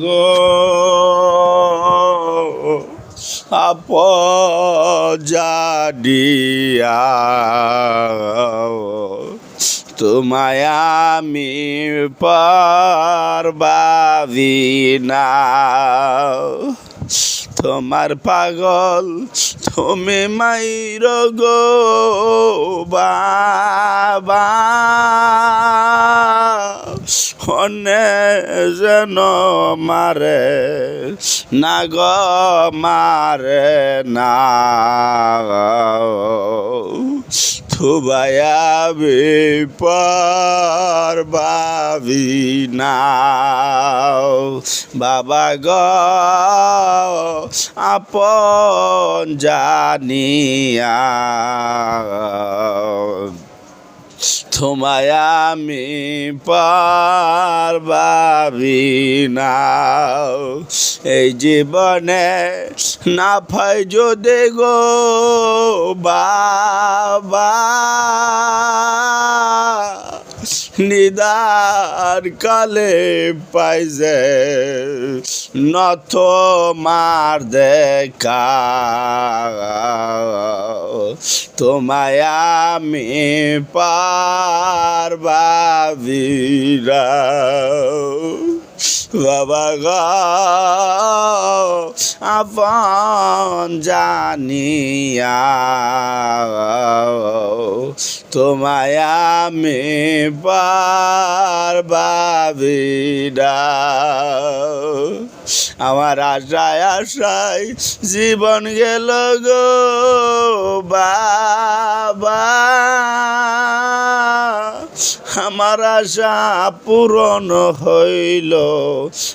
Go up জাডিয়া তোমায় আমি পারবাবি না তোমার পাগল তুমি মাইর গো বাবা। অনে যেন মারে, না গো মারে না। থুবায়া বেপার বাবি না বাবা গ, আপন জানিয়া। তোমায় আমি পারবাবি না। এই জীবনে না ফাই যদি গো বাবা। নিদার কালে পাইছে নত মার দেখা। তোমায় আমি গা আপন জানিয়া তোমায় আমি পারবাবিরা আমার আশায় আশায় জীবন গেল গো, বাবা। আমার আশা পূরণ হইল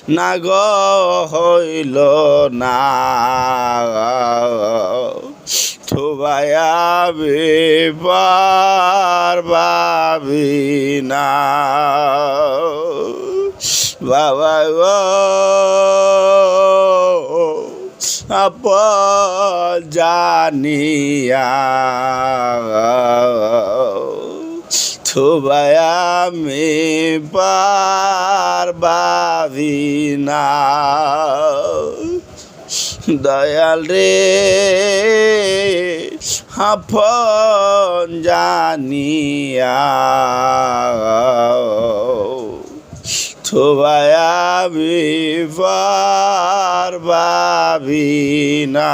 না গ, হইল না। থুবায়া বেপার বাবি না। বাবা গো। জানিয়া থুবায়া আমি পারবাবি না। দয়াল রে আপন জানিয়া থুবায়া আমি পারবাবি সাবিনা